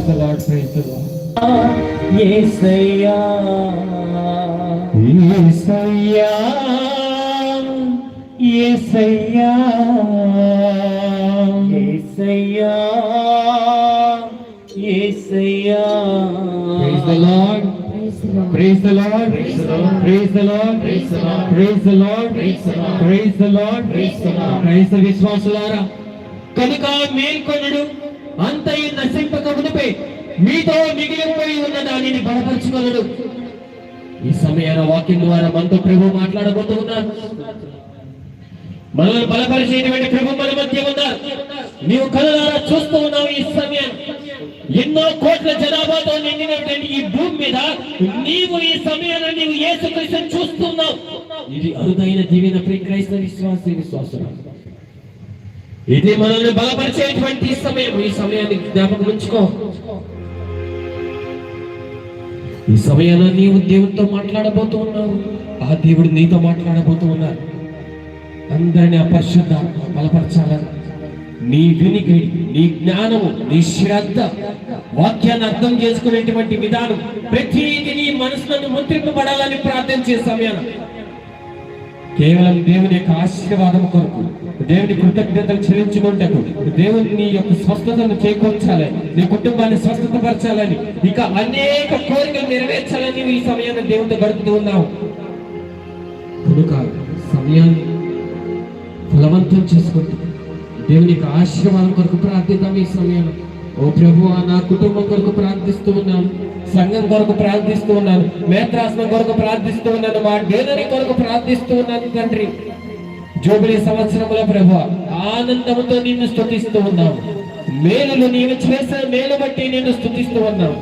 Praise the lord praise the lord యేసయ్యా యేసయ్యా యేసయ్యా యేసయ్యా యేసయ్యా praise the lord praise the lord praise the lord praise the lord praise the lord క్రైస్త విశ్వాసులారా కనుక మేల్కొనడు అంతయు నశింపక మునిపే మీతో మిగిలిపోయి ఉన్న దానిని బలపరచుకొనడు. ఈ సమయాన వాక్యం ద్వారా మనతో ప్రభు మాట్లాడబోతూ ఉన్నారు. మనల్ని బలపరిచేటువంటి ప్రభు మన మధ్య ఉన్నారు. నీవు కనులారా చూస్తూ ఉన్నావు ఈ సమయం. ఎన్నో కోట్ల జనాభాతో నిండినటువంటి ఈ భూమి మీద నీవు ఈ సమయాన్ని నీవు యేసుక్రీస్తుని చూస్తున్నావు. ఇది అరుదైన దీవెన ప్రియ క్రైస్తవ విశ్వాస విశ్వాసం ఇది మనల్ని బలపరిచేటువంటి సమయం. ఈ సమయాన్ని జ్ఞాపకం ఉంచుకో. ఈ సమయాన నీవు దేవుడితో మాట్లాడబోతూ ఉన్నావు. ఆ దేవుడు నీతో మాట్లాడబోతూ ఉన్నారు అందరిని అపరిశుద్ధ బలపరచాలని. నీ వినికి నీ జ్ఞానము నీ శ్రద్ధ వాక్యాన్ని అర్థం చేసుకునేటువంటి విధానం ప్రతిదీ నీ మనసులను ముద్రింపబడాలని ప్రార్థన చేసే సమయాన. కేవలం దేవుని యొక్క ఆశీర్వాదం కొరకు దేవుని కృతజ్ఞతలు చెల్లించుకుంటకు దేవుని నీ యొక్క స్వస్థతను చేకూర్చాలని నీ కుటుంబాన్ని స్వస్థతపరచాలని ఇక అనేక కోరికలు నెరవేర్చాలని ఈ సమయాన్ని దేవునితో గడుపుతూ ఉన్నావు. కనుక సమయాన్ని ఫలవంతం చేసుకుంటూ దేవుని యొక్క ఆశీర్వాదం కొరకు ప్రార్థిద్దాం ఈ సమయంలో ఓ ప్రభు నా కుటుంబం కొరకు ప్రార్థిస్తూ ఉన్నాను సంఘం కొరకు ప్రార్థిస్తూ ఉన్నాను. మేత్రాసనం కొరకు ప్రార్థిస్తూ ఉన్నాను. మా డేలరీ కొరకు ప్రార్థిస్తూ ఉన్నాను తండ్రి. జూబిలీ సంవత్సరంలో ప్రభు ఆనందంతో నిన్ను స్థుతిస్తూ ఉన్నాం. మేలులు నీవు చేసిన మేలు బట్టి నిన్ను స్తుతిస్తూ ఉన్నాం.